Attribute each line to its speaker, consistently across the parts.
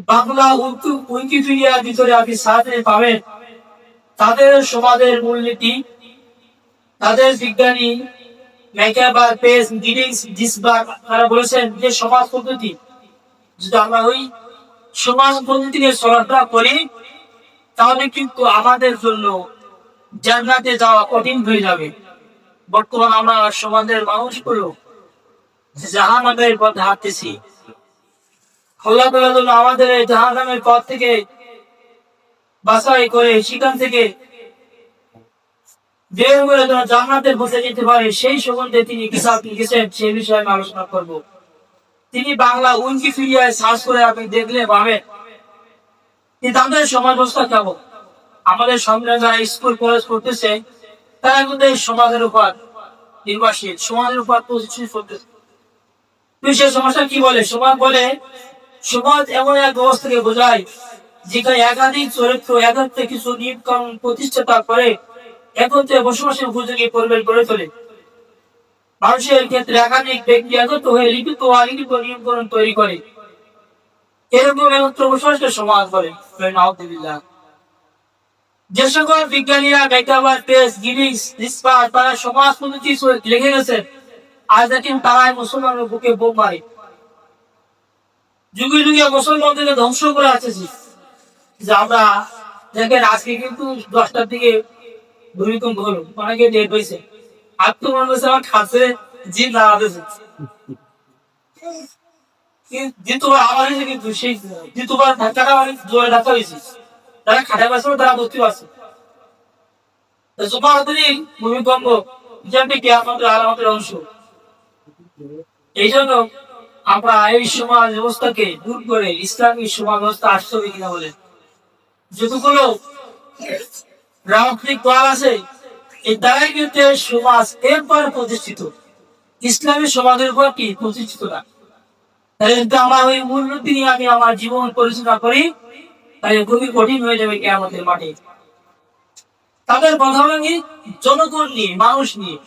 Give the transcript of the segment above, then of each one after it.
Speaker 1: Bangla wiki- উইকিপিডিয়ার ভিতরে আপনি সাথে পাবেন। তাদের সমাজের মূলনীতি, তাদের বিজ্ঞানী পেস গিডিংস ডিসবার্গ তারা বলেছেন যে সমাজ পদ্ধতি। যদি আমরা ওই সমাজ পদ্ধতি নিয়ে চলাফেরা করি, তাহলে কিন্তু আমাদের জন্য জান্নাতে যাওয়া কঠিন হয়ে যাবে। বর্তমান আমরা সমাজের মানুষগুলো জাহান্নামের পথে হাঁটতেছি আল্লাহ যেন আমাদের এই জাহান্নামের পথ থেকে বাছাই করে, সেখান থেকে বের করে যেন জান্নাতের পথে যেতে পারে, সেই সম্বন্ধে তিনি কিতাব লিখেছেন, সেই বিষয়ে আমি আলোচনা করব। তিনি বাংলা উইকিপিডিয়ায় সার্চ করে আপনি দেখলে পাবেন তাদের সমাজ ব্যবস্থা কেমন। আমাদের সামনে যারা স্কুল, কলেজ করতেছে তারা কিন্তু সমাজের উপর নির্ভরশীল, সমাজের উপর প্রতিষ্ঠিত করতেছে সে সমস্যা কি বলে? সমাজ বলে সমাজ এমন এক অবস্থাকে বোঝায়, যেখানে একাধিক চরিত্র একাত্রে কিছু নিয়ম কানুন প্রতিষ্ঠাতা করে একত্রে বসবাসের উপযোগী পরিবেশ গড়ে তোলে। মানুষের ক্ষেত্রে একাধিক ব্যক্তি একত্র হয়ে লিখিত ও অলিখিত নিয়ম কানুন তৈরি করে। এরকম একত্র বসবাসকে সমাজ নাউজুবিল্লাহ। যে সকল বিজ্ঞানীরা মেকাবার পেস রিসপার তারা সমাজ পদ্ধতি লিখে গেছেন, আজ দেখেন তারাই মুসলমানের বুকে বোম মারে। যুগে যুগে মুসলমানদেরকে ধ্বংস করে আসতেছি যে আমরা দেখেন আজকে কিন্তু দশটার দিকে ভূমিকম্প হলো, অনেকে ডেট হয়েছে আর তো মনে হচ্ছে আমার খাসে জিন হয়েছে কিন্তু, সেই ধাক্কাটা মানে জোরে ধাক্কা হয়েছে। খাটায় পাচ্ছে তারা ভর্তি পাচ্ছে জোপাড়াতেরই ভূমিকম্প, যেমনি কি আমাদের আলামতের অংশ। এই জন্য আমরা এই সমাজ ব্যবস্থাকে দূর করে ইসলামী সমাজ ব্যবস্থা আসতে হবে কিনা বলে যতগুলো রাজনৈতিক দল আছে, এই দ্বারাই কিন্তু সমাজ এরপর প্রতিষ্ঠিত। ইসলামী সমাজের উপর কি প্রতিষ্ঠিত না? তাই যদি আমার ওই মূল্যটি নিয়ে আমি আমার জীবন পরিচালনা করি, তাহলে খুবই কঠিন হয়ে যাবে কে আমাদের মাঠে। তাদের ভাঙি জনগণ নিয়ে, মানুষ নিয়ে।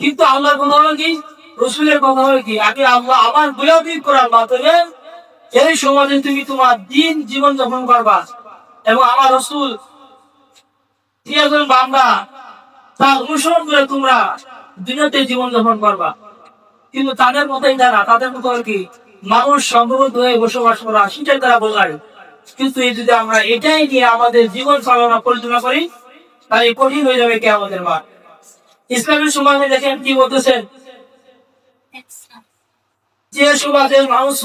Speaker 1: কিন্তু আল্লাহর কি রসুলের কথা হলো কি? আমি আল্লাহ আমার গোলামি করার মাধ্যমে এই সমাজে তুমি তোমার দিন জীবন যাপন করবা। এবং আমার রসুল একজন বান্দা, তার অনুসরণ করে তোমরা দুনিয়াতে জীবন যাপন করবা। কিন্তু তাদের মতোই তারা তাদের মতো আর কি? মানুষ সংগ্রহ হয়ে বসবাস করা, সেটাই তারা বোঝায়। কিন্তু এই যদি আমরা এটাই নিয়ে আমাদের জীবন চালনা পরিচালনা করি, তাহলে কঠিন হয়ে যাবে কে আমাদের মা ইসলামের সমাজে দেখেন কি বলতেছেন? সমাজের মানুষ